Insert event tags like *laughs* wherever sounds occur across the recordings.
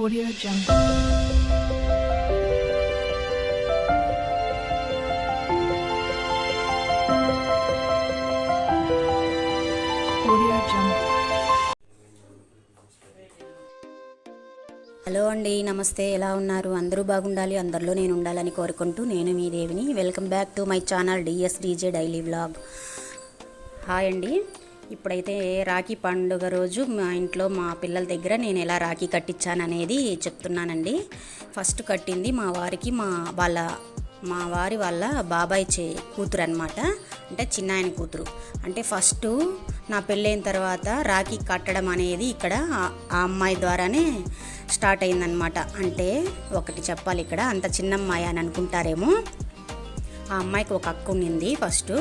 Audio Jungle. Audio Jungle. Hello అండి నమస్తే. ఎలా ఉన్నారు? అందరూ బాగుండాలి అందరిలో నేను ఉండాలని కోరుకుంటూ నేను మీ దేవిని. Welcome back to my channel DS DJ daily vlog. Hi అండి. ఇప్పుడైతే రాఖీ పండుగ రోజు మా ఇంట్లో మా పిల్లల దగ్గర నేను ఎలా రాఖీ కట్టించాననేది చెప్తున్నానండి. ఫస్ట్ కట్టింది మా వారికి మా వాళ్ళ మా వారి వాళ్ళ బాబాయ్ చే కూతురు అనమాట అంటే చిన్న ఆయన కూతురు. అంటే ఫస్ట్ నా పెళ్ళైన తర్వాత రాఖీ కట్టడం అనేది ఇక్కడ ఆ- అమ్మాయి ద్వారానే స్టార్ట్ అయిందనమాట అంటే ఒకటి చెప్పాలి ఇక్కడ అంత చిన్న అమ్మాయి అని అనుకుంటారేమో. ఆ అమ్మాయికి ఒక అక్క ఉండింది ఫస్ట్.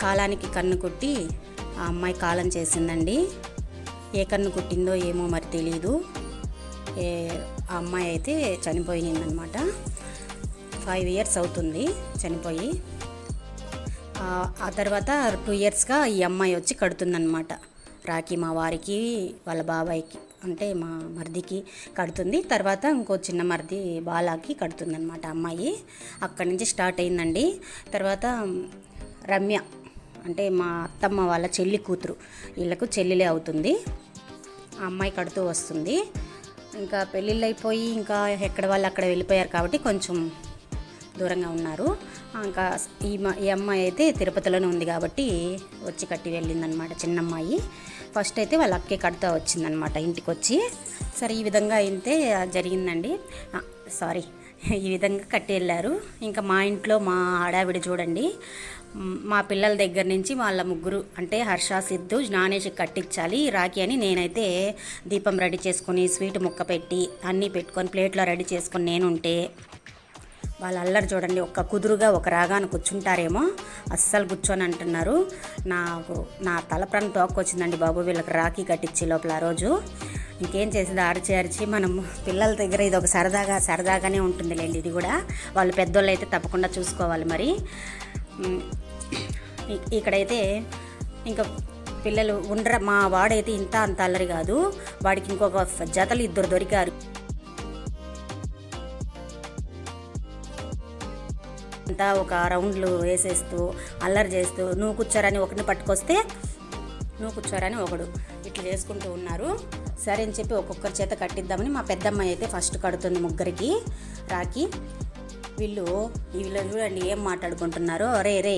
కాలానికి కన్ను కొట్టి ఆ అమ్మాయి కాలం చేసిందండి. ఏ కన్ను కుట్టిందో ఏమో మరి తెలీదు. ఏ ఆ అమ్మాయి అయితే చనిపోయిందనమాట ఫైవ్ ఇయర్స్ అవుతుంది చనిపోయి. ఆ, తర్వాత టూ ఇయర్స్గా ఈ అమ్మాయి వచ్చి కడుతుందనమాట. రాఖీ మా వారికి వాళ్ళ బాబాయ్కి అంటే మా మరిదికి కడుతుంది. తర్వాత ఇంకో చిన్న మరిది బాలాకి కడుతుందనమాట అమ్మాయి. అక్కడి నుంచి స్టార్ట్ అయిందండి. తర్వాత రమ్య అంటే మా అత్తమ్మ వాళ్ళ చెల్లి కూతురు. వీళ్ళకు చెల్లెలే అవుతుంది. ఆ అమ్మాయి కడుతూ వస్తుంది. ఇంకా పెళ్ళిళ్ళు అయిపోయి ఇంకా ఎక్కడ వాళ్ళు అక్కడ వెళ్ళిపోయారు కాబట్టి కొంచెం దూరంగా ఉన్నారు. ఇంకా ఈ మ- ఈ అమ్మాయి అయితే తిరుపతిలోనే ఉంది కాబట్టి వచ్చి కట్టి వెళ్ళిందనమాట చిన్నమ్మాయి. ఫస్ట్ అయితే వాళ్ళ అక్కే కడుతూ వచ్చిందనమాట ఇంటికి వచ్చి సరే ఈ విధంగా అయితే జరిగిందండి. సారీ. ఈ విధంగా కట్టి వెళ్ళారు ఇంకా మా ఇంట్లో మా ఆడావిడ చూడండి మా పిల్లల దగ్గర నుంచి వాళ్ళ ముగ్గురు అంటే హర్ష సిద్ధు జ్ఞానేష్ కట్టించాలి రాఖీ అని నేనైతే దీపం రెడీ చేసుకొని స్వీట్ ముక్క పెట్టి అన్నీ పెట్టుకొని ప్లేట్లో రెడీ చేసుకొని నేనుంటే వాళ్ళ అల్లరి చూడండి ఒక కుదురుగా ఒక రాగాన కూర్చుంటారేమో అస్సలు కూర్చొని అంటున్నారు. నాకు నా తల తోకొచ్చిందండి తోక్కొచ్చిందండి బాబు వీళ్ళకి రాఖీ కట్టించి లోపల ఆ రోజు. ఇంకేం చేసేది? అరిచి అరిచి మనం పిల్లల దగ్గర ఇది ఒక సరదాగా సరదాగానే ఉంటుందిలేండి ఇది కూడా. వాళ్ళు పెద్దోళ్ళు అయితే తప్పకుండా చూసుకోవాలి మరి. ఇ- ఇక్కడైతే ఇంకా పిల్లలు ఉండర మా వాడైతే ఇంత అంత అల్లరి కాదు. వాడికి ఇంకొక జతలు ఇద్దరు దొరికారు. అంతా ఒక రౌండ్లు వేసేస్తూ అల్లరి చేస్తూ నువ్వు కూర్చోరని ఒకరిని పట్టుకొస్తే నువ్వు కూర్చోరని ఒకడు. ఇట్లా చేసుకుంటూ ఉన్నారు. సరే అని చెప్పి ఒక్కొక్కరి చేత కట్టిద్దామని మా పెద్దమ్మ అయితే ఫస్ట్ కడుతుంది ముగ్గురికి. రాకి వీళ్ళు వీళ్ళు చూడండి ఏం మాట్లాడుకుంటున్నారో. రే రే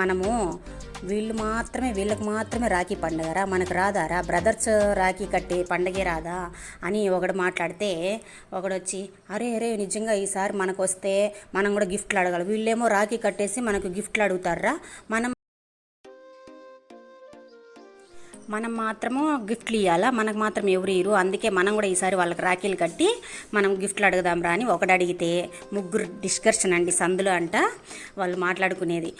మనము వీళ్ళు మాత్రమే వీళ్ళకి మాత్రమే రాఖీ పండగరా మనకు రాదారా బ్రదర్స్ రాఖీ కట్టే పండగే రాదా? అని ఒకడు మాట్లాడితే ఒకడు వచ్చి అరే అరే నిజంగా ఈసారి మనకు వస్తే మనం కూడా గిఫ్ట్లు అడగాలి. వీళ్ళేమో రాఖీ కట్టేసి మనకు గిఫ్ట్లు అడుగుతారా మనం మనం మాత్రము గిఫ్ట్లు ఇవ్వాలా మనకు మాత్రం ఎవరు ఇరు అందుకే మనం కూడా ఈసారి వాళ్ళకి రాఖీలు కట్టి మనం గిఫ్ట్లు అడుగుదాం రా అని ఒకడు అడిగితే ముగ్గురు డిస్కషన్ అండి. సందులో అంట వాళ్ళు మాట్లాడుకునేది.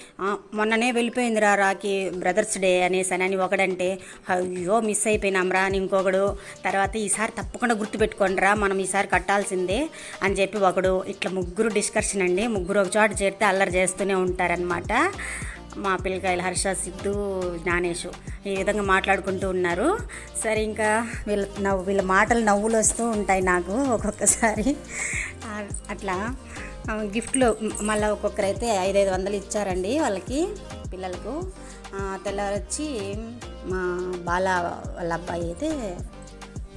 మొన్ననే వెళ్ళిపోయిందిరా రాఖీ బ్రదర్స్ డే అనేసి అని ఒకడంటే అయ్యో మిస్ అయిపోయినాం రా అని ఇంకొకడు తర్వాత ఈసారి తప్పకుండా గుర్తుపెట్టుకోండి రా మనం ఈసారి కట్టాల్సిందే అని చెప్పి ఒకడు ఇట్లా ముగ్గురు డిస్కషన్ అండి. ముగ్గురు ఒక చోట చేరితే అల్లరి చేస్తూనే ఉంటారనమాట మా పిల్లకాయలు హర్ష సిద్ధు జ్ఞానేషు ఈ విధంగా మాట్లాడుకుంటూ ఉన్నారు. సరే ఇంకా వీళ్ళ నవ్వు వీళ్ళ మాటలు నవ్వులు వస్తూ ఉంటాయి నాకు ఒక్కొక్కసారి. అట్లా గిఫ్ట్లు మళ్ళీ ఒక్కొక్కరైతే ఐదైదు వందలు ఇచ్చారండి వాళ్ళకి పిల్లలకు. తెల్లవారు వచ్చి మా బాల వాళ్ళ అబ్బాయి అయితే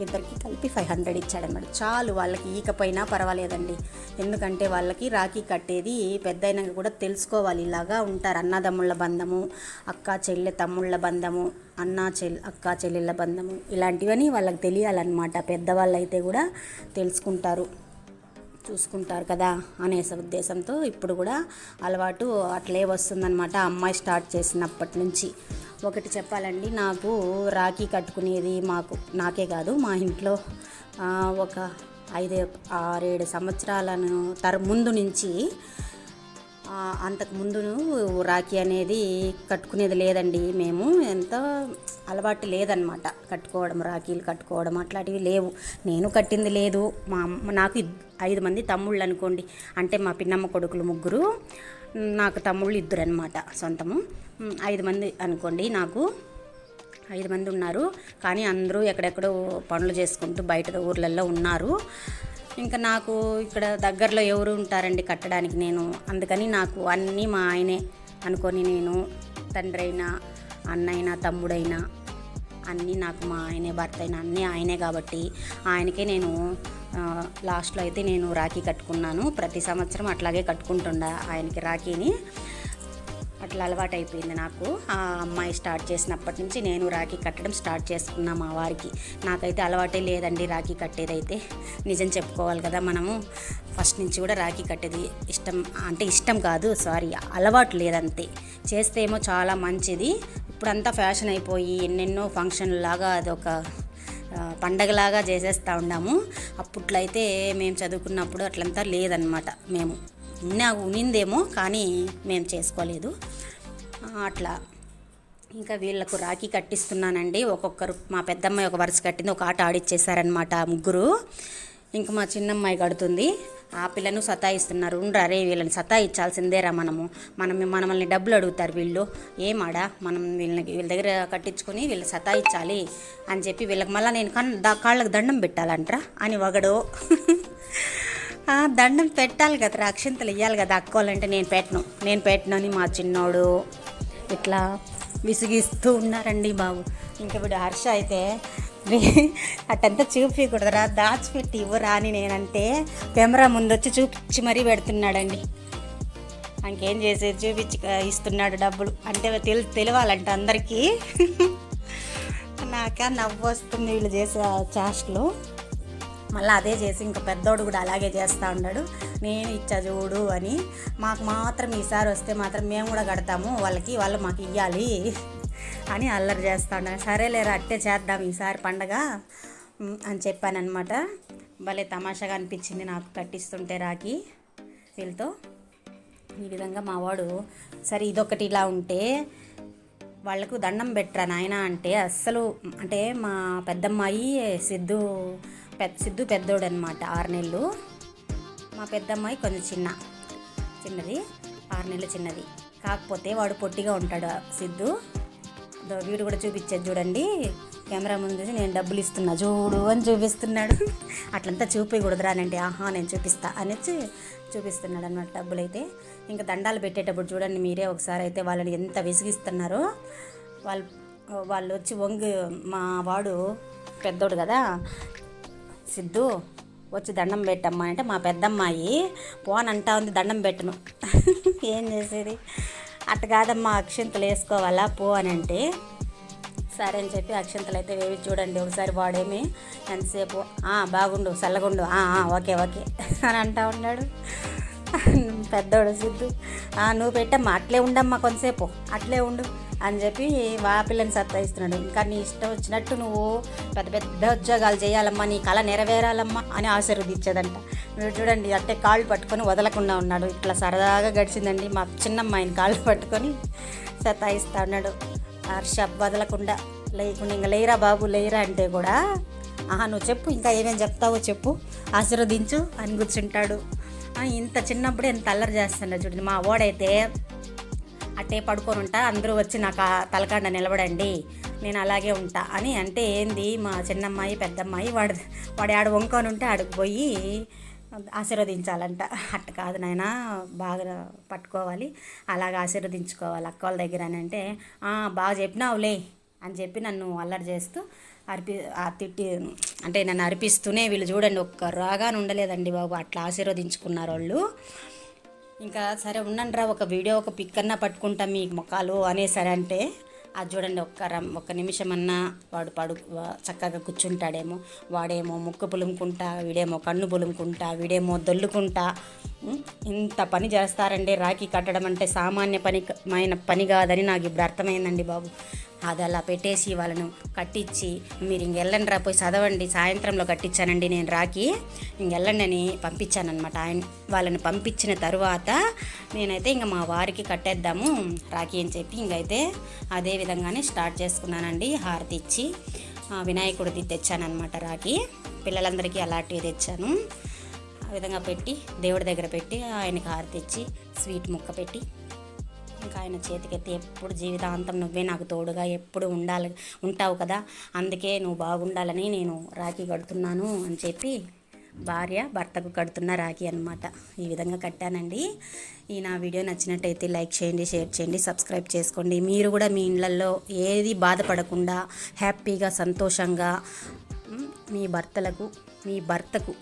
ఇద్దరికి కలిపి ఫైవ్ హండ్రెడ్ ఇచ్చాడనమాట చాలు వాళ్ళకి ఈకపోయినా పర్వాలేదండి. ఎందుకంటే వాళ్ళకి రాఖీ కట్టేది పెద్దయినాక కూడా తెలుసుకోవాలి. ఇలాగా ఉంటారు అన్నదమ్ముళ్ళ బంధము అక్క చెల్లె తమ్ముళ్ళ బంధము అన్న చెల్ అక్క చెల్లెళ్ళ బంధము ఇలాంటివని వాళ్ళకి తెలియాలన్నమాట. పెద్దవాళ్ళు అయితే కూడా తెలుసుకుంటారు చూసుకుంటారు కదా అనే ఉద్దేశంతో ఇప్పుడు కూడా అలవాటు అట్లే వస్తుందన్నమాట. అమ్మాయి స్టార్ట్ చేసినప్పటి నుంచి. ఒకటి చెప్పాలండి నాకు రాఖీ కట్టుకునేది మాకు నాకే కాదు మా ఇంట్లో ఒక ఐదు ఆరేడు సంవత్సరాలను తర ముందు నుంచి అంతకు ముందు రాఖీ అనేది కట్టుకునేది లేదండి. మేము ఎంత అలవాటు లేదనమాట కట్టుకోవడం రాఖీలు కట్టుకోవడం అట్లాంటివి లేవు. నేను కట్టింది లేదు. మా అమ్మ నాకు ఐదు మంది తమ్ముళ్ళు అనుకోండి అంటే మా పిన్నమ్మ కొడుకులు ముగ్గురు నాకు తమ్ముళ్ళు ఇద్దరు అనమాట సొంతము ఐదు మంది అనుకోండి నాకు. ఐదు మంది ఉన్నారు. కానీ అందరూ ఎక్కడెక్కడో పనులు చేసుకుంటూ బయట ఊర్లలో ఉన్నారు. ఇంకా నాకు ఇక్కడ దగ్గరలో ఎవరు ఉంటారండి కట్టడానికి నేను. అందుకని నాకు అన్నీ మా ఆయనే అనుకొని నేను తండ్రి అయినా అన్నైనా తమ్ముడైనా అన్నీ నాకు మా ఆయనే భర్త అయినా అన్నీ ఆయనే కాబట్టి ఆయనకే నేను లాస్ట్లో అయితే నేను రాఖీ కట్టుకున్నాను. ప్రతి సంవత్సరం అట్లాగే కట్టుకుంటుండే ఆయనకి రాఖీని. అట్లా అలవాటు అయిపోయింది నాకు. ఆ అమ్మాయి స్టార్ట్ చేసినప్పటి నుంచి నేను రాఖీ కట్టడం స్టార్ట్ చేసుకున్నా మా వారికి. నాకైతే అలవాటే లేదండి రాఖీ కట్టేదైతే. నిజం చెప్పుకోవాలి కదా మనము. ఫస్ట్ నుంచి కూడా రాఖీ కట్టేది ఇష్టం అంటే ఇష్టం కాదు సారీ అలవాటు లేదంతే. చేస్తే ఏమో చాలా మంచిది. ఇప్పుడంతా ఫ్యాషన్ అయిపోయి ఎన్నెన్నో ఫంక్షన్ లాగా అదొక పండగలాగా చేసేస్తూ ఉన్నాము అప్పట్లో అయితే మేము చదువుకున్నప్పుడు అట్లంతా లేదనమాట మేము. ఉన్నా ఉనిందేమో కానీ మేము చేసుకోలేదు. అట్లా. ఇంకా వీళ్ళకు రాఖీ కట్టిస్తున్నానండి. ఒక్కొక్కరు మా పెద్దమ్మాయి ఒక వరుస కట్టింది ఒక ఆట ఆడిచ్చేసారనమాట ముగ్గురు. ఇంకా మా చిన్నమ్మాయి కడుతుంది. ఆ పిల్లను సతాయిస్తున్నారు. ఉండ్రా రే వీళ్ళని సతాయించాల్సిందేరా మనము. మనం మనల్ని డబ్బులు అడుగుతారు వీళ్ళు. ఏమాడా మనం వీళ్ళని వీళ్ళ దగ్గర కట్టించుకొని వీళ్ళు సతాయించాలి అని చెప్పి వీళ్ళకి మళ్ళీ నేను కన్ దా దండం పెట్టాలంట్రా అని ఒకడు దండం పెట్టాలి కదరా అక్షింతలు ఇవ్వాలి కదా అక్కోవాలంటే నేను పెట్టను. నేను పెట్టను అని మా చిన్నోడు ఇట్లా విసిగిస్తూ ఉన్నారండి బాబు. ఇంకా ఇప్పుడు హర్ష అయితే అటంతా చూపించకూడదురా దాచిపెట్టి ఇవ్వరా అని నేనంటే కెమెరా ముందు వచ్చి చూపించి మరీ పెడుతున్నాడండి. ఇంకేం చేసేది? చూపించి ఇస్తున్నాడు డబ్బులు. అంటే తెలి తెలియాలంట అందరికీ. నాక నవ్వు వస్తుంది వీళ్ళు చేసే చేష్టలు మళ్ళీ అదే చేసి ఇంకా పెద్దోడు కూడా అలాగే చేస్తూ ఉన్నాడు నేను ఇచ్చా చూడు అని. మాకు మాత్రం ఈసారి వస్తే మాత్రం మేము కూడా కడతాము వాళ్ళకి వాళ్ళు మాకు ఇవ్వాలి అని అల్లరి చేస్తూ ఉన్నాను సరేలేరా అట్టే చేద్దాం ఈసారి పండగ అని చెప్పానమాట భలే తమాషాగా అనిపించింది నాకు కట్టిస్తుంటే రాకి వీళ్ళతో. ఈ విధంగా మా వాడు సరే ఇదొకటి ఇలా ఉంటే వాళ్ళకు దండం పెట్టరా నాయన అంటే అస్సలు అంటే మా పెద్దమ్మాయి సిద్ధు పెద్ద సిద్ధు పెద్దోడు అనమాట ఆరు నెలలు. మా పెద్దమ్మాయి కొంచెం చిన్న చిన్నది ఆరు నెలలు చిన్నది. కాకపోతే వాడు పొట్టిగా ఉంటాడు సిద్ధు. వీడు కూడా చూపించేది చూడండి. కెమెరా ముందు చూసి నేను డబ్బులు ఇస్తున్నా చూడు అని చూపిస్తున్నాడు. *laughs* అట్లంతా చూపించకూడదురా అంటే ఆహా నేను చూపిస్తా అనేసి చూపిస్తున్నాడు అన్నమాట డబ్బులు అయితే ఇంకా దండాలు పెట్టేటప్పుడు చూడండి మీరే ఒకసారి అయితే వాళ్ళని ఎంత విసిగిస్తున్నారో. వాళ్ళు వాళ్ళు వచ్చి వంగి మా వాడు పెద్దోడు కదా సిద్ధు వచ్చి దండం పెట్టమ్మా అంటే మా పెద్దమ్మాయి పోనంటా ఉంది దండం పెట్టను. ఏం చేసేది? అట్ట కాదమ్మా అక్షింతలు వేసుకోవాలా పో అని అంటే సరే అని చెప్పి అక్షింతలు అయితే వేవి చూడండి ఒకసారి వాడేమి ఎంతసేపు? బాగుండు చల్లగుండు ఓకే ఓకే అని అంటా ఉన్నాడు. పెద్దోడు సిద్ధు. "ఆ, నువ్వు పెట్టమ్మా అట్లే ఉండమ్మా కొంతసేపు అట్లే ఉండు. అని చెప్పి మా పిల్లని సత్తాయిస్తున్నాడు ఇంకా నీ ఇష్టం వచ్చినట్టు నువ్వు పెద్ద పెద్ద ఉద్యోగాలు చేయాలమ్మా నీ కళ నెరవేరాలమ్మా అని ఆశీర్వదించేదంట. మీరు చూడండి అట్టే కాళ్ళు పట్టుకొని వదలకుండా ఉన్నాడు. ఇట్లా సరదాగా గడిచిందండి మా చిన్నమ్మాయిని కాళ్ళు పట్టుకొని సతాయిస్తా ఉన్నాడు హర్ష వదలకుండా లేకుండా ఇంకా లేరా బాబు లేరా అంటే కూడా ఆహా నువ్వు చెప్పు ఇంకా ఏమేమి చెప్తావో చెప్పు ఆశీర్వదించు అని కూర్చుంటాడు. ఇంత చిన్నప్పుడే ఎంత అల్లరి చేస్తున్నాడు చూడండి. మా ఓడైతే అట్టే పడుకొని ఉంటా. అందరూ వచ్చి నాకు ఆ తలకాండ నిలబడండి నేను అలాగే ఉంటా అని అంటే ఏంది మా చిన్నమ్మాయి పెద్దమ్మాయి వాడు వాడు ఆడ వంకొని ఉంటే ఆడికి పోయి ఆశీర్వదించాలంట. అట్ట కాదు నాయన బాగా పట్టుకోవాలి అలాగ ఆశీర్వదించుకోవాలి అక్క వాళ్ళ దగ్గర అని అంటే బాగా చెప్పినావులే అని చెప్పి నన్ను అల్లరి చేస్తూ అర్పి తిట్టి అంటే నన్ను అర్పిస్తూనే వీళ్ళు చూడండి ఒక్క రాగానే ఉండలేదండి బాబు. అట్లా ఆశీర్వదించుకున్నారు వాళ్ళు. ఇంకా సరే ఉండండిరా ఒక వీడియో ఒక పిక్ అన్నా పట్టుకుంటాం మీ ముఖాలు అనేసరి అంటే అది చూడండి ఒక్క రం ఒక్క నిమిషం అన్నా వాడు పడు చక్కగా కూర్చుంటాడేమో వాడేమో ముక్కు పులుముకుంటా వీడేమో కన్ను పులుముకుంటా వీడేమో దొల్లుకుంటా ఇంత పని చేస్తారండి రాఖీ కట్టడం అంటే సామాన్య పని మైన పని కాదని నాకు ఇప్పుడు అర్థమైందండి బాబు. అది అలా పెట్టేసి వాళ్ళను కట్టించి మీరు ఇంకెళ్ళండి రా పోయి చదవండి సాయంత్రంలో కట్టించానండి నేను రాకి. ఇంకెళ్ళండి అని పంపించానమాట ఆయన వాళ్ళని పంపించిన తర్వాత నేనైతే ఇంకా మా వారికి కట్టేద్దాము రాఖీ అని చెప్పి ఇంకైతే అదే విధంగానే స్టార్ట్ చేసుకున్నానండి. హారతి ఇచ్చి వినాయకుడిది తెచ్చానమాట రాఖీ పిల్లలందరికీ అలాంటివి తెచ్చాను. ఆ విధంగా పెట్టి దేవుడి దగ్గర పెట్టి ఆయనకి హారతి ఇచ్చి స్వీట్ ముక్క పెట్టి ఇంకా ఆయన చేతికెత్తి ఎప్పుడు జీవితాంతం నువ్వే నాకు తోడుగా ఎప్పుడు ఉండాలి ఉంటావు కదా. అందుకే నువ్వు బాగుండాలని నేను రాఖీ కడుతున్నాను అని చెప్పి భార్య భర్తకు కడుతున్న రాఖీ అనమాట ఈ విధంగా కట్టానండి. ఈ నా వీడియో నచ్చినట్టయితే లైక్ చేయండి షేర్ చేయండి సబ్స్క్రైబ్ చేసుకోండి. మీరు కూడా మీ ఇళ్ళల్లో ఏది బాధపడకుండా హ్యాపీగా సంతోషంగా మీ భర్తలకు మీ భర్తకు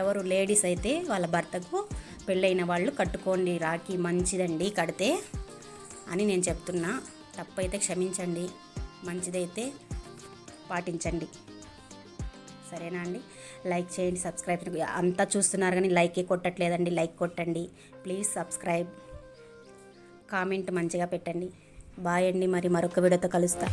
ఎవరు లేడీస్ అయితే వాళ్ళ భర్తకు పెళ్ళైన వాళ్ళు కట్టుకోండి రాఖీ మంచిదండి కడితే అని నేను చెప్తున్నా. తప్పైతే క్షమించండి మంచిదైతే పాటించండి. సరేనా అండి? లైక్ చేయండి సబ్స్క్రైబ్ అంతా చూస్తున్నారు కానీ లైకే కొట్టట్లేదండి లైక్ కొట్టండి. Please subscribe. కామెంట్ మంచిగా పెట్టండి. బాయ్ అండి మరి మరొక వీడియోతో కలుస్తా.